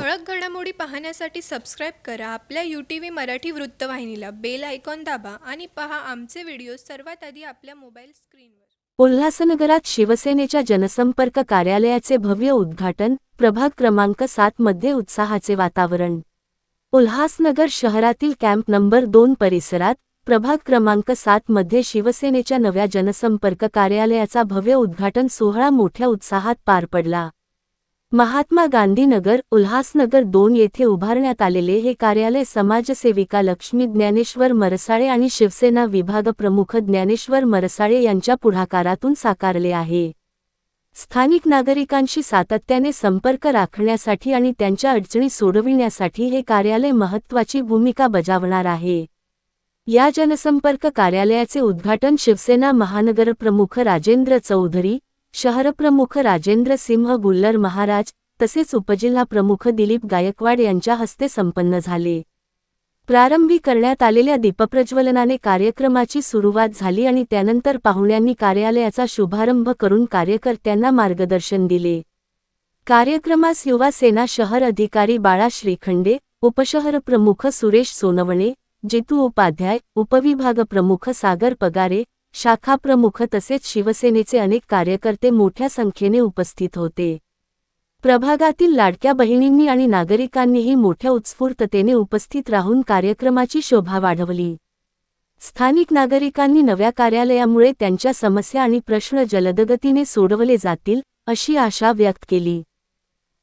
ठळक घडामोडी पाहण्यासाठी सबस्क्राईब करा. आपल्या यू टी व्ही मराठी वृत्तवाहिनीला बेल आयकॉन दाबा आणि पहा आमचे व्हिडिओ सर्वात आधी आपल्या मोबाईल स्क्रीनवर उल्हासनगरात शिवसेनेच्या जनसंपर्क कार्यालयाचे भव्य उद्घाटन प्रभाग क्रमांक सात मध्ये उत्साहाचे वातावरण. उल्हासनगर शहरातील कॅम्प नंबर दोन परिसरात प्रभाग क्रमांक सात मध्ये शिवसेनेच्या नव्या जनसंपर्क कार्यालयाचा भव्य उद्घाटन सोहळा मोठ्या उत्साहात पार पडला. महात्मा गांधीनगर उल्हासनगर दोन येथे उभारण्यात आलेले हे कार्यालय समाजसेविका लक्ष्मी ज्ञानेश्वर मरसाळे आणि शिवसेना विभाग प्रमुख ज्ञानेश्वर मरसाळे यांच्या पुढाकारातून साकारले आहे. स्थानिक नागरिकांशी सातत्याने संपर्क राखण्यासाठी आणि त्यांच्या अडचणी सोडविण्यासाठी हे कार्यालय महत्त्वाची भूमिका बजावणार आहे. या जनसंपर्क कार्यालयाचे उद्घाटन शिवसेना महानगरप्रमुख राजेंद्र चौधरी शहरप्रमुख राजेंद्र सिंह गुल्लर महाराज तसेच उपजिल्हा प्रमुख दिलीप गायकवाड यांच्या हस्ते संपन्न झाले. प्रारंभी करण्यात आलेल्या दीपप्रज्वलनाने कार्यक्रमाची सुरुवात झाली आणि त्यानंतर पाहुण्यांनी कार्यालयाचा शुभारंभ करून कार्यकर्त्यांना मार्गदर्शन दिले. कार्यक्रमास युवा सेना शहर अधिकारी बाळा श्रीखंडे उपशहर प्रमुख सुरेश सोनवणे जितू उपाध्याय उपविभाग प्रमुख सागर पगारे शाखा प्रमुख तसेच शिवसेनेचे अनेक कार्यकर्ते मोठ्या संख्येने उपस्थित होते. प्रभागातील लाडक्या बहिणींनी आणि नागरिकांनीही मोठ्या उत्स्फूर्ततेने उपस्थित राहून कार्यक्रमाची शोभा वाढवली. स्थानिक नागरिकांनी नव्या कार्यालयामुळे त्यांच्या समस्या आणि प्रश्न जलदगतीने सोडवले जातील अशी आशा व्यक्त केली.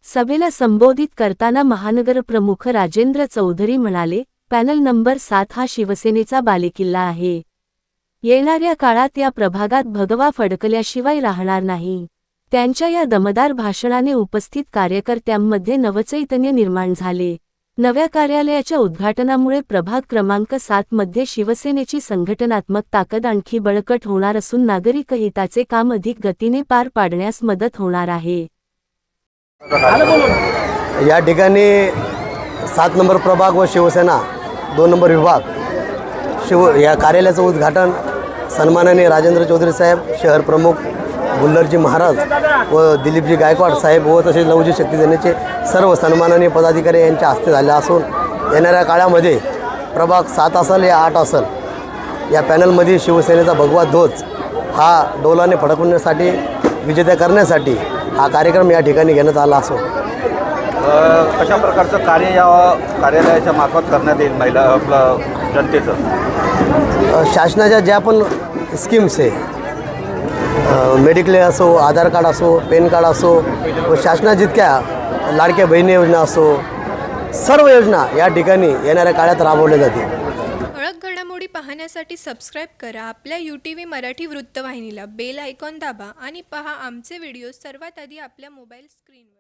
सभेला संबोधित करताना महानगरप्रमुख राजेंद्र चौधरी म्हणाले पॅनल नंबर सात हा शिवसेनेचा बालेकिल्ला आहे. येणाऱ्या काळात या प्रभागात भगवा फडकल्याशिवाय राहणार नाही. त्यांच्या या दमदार भाषणाने उपस्थित कार्यकर्त्यांमध्ये नवचैतन्य निर्माण झाले. नव्या कार्यालयाच्या उद्घाटनामुळे प्रभाग क्रमांक सात मध्ये शिवसेनेची संघटनात्मक ताकद आणखी बळकट होणार असून नागरिक हिताचे काम अधिक गतीने पार पाडण्यास मदत होणार आहे. या ठिकाणी सात नंबर प्रभाग व शिवसेना दोन नंबर विभाग. शिव या कार्यालयाचं उद्घाटन सन्मानाने राजेंद्र चौधरी साहेब शहर प्रमुख गुल्लरजी महाराज व दिलीपजी गायकवाड साहेब व तसेच लवजी शक्ती सेनेचे सर्व सन्माननीय पदाधिकारी यांच्या हस्ते झाले असून येणाऱ्या काळामध्ये प्रभाग सात असेल या आठ असेल या पॅनलमध्ये शिवसेनेचा भगवा ध्वज हा डोलाने फडकवण्यासाठी विजेत्या करण्यासाठी हा कार्यक्रम या ठिकाणी घेण्यात आला असून कशा प्रकारचं कार्य या कार्यालयाच्या मार्फत करण्यात येईल महिला आपलं जनतेचं? शासनाच्या ज्या पण स्कीम्स आहे मेडिक्लेम असो आधार कार्ड असो पॅन कार्ड असो व शासना जितक्या लाडक्या बहिणी योजना असो सर्व योजना या ठिकाणी येणाऱ्या काळात राबवल्या जातील. ठळक घडामोडी पाहण्यासाठी सबस्क्राईब करा आपल्या यू टी व्ही मराठी वृत्तवाहिनीला बेल आयकॉन दाबा आणि पहा आमचे व्हिडिओ सर्वात आधी आपल्या मोबाईल स्क्रीनवर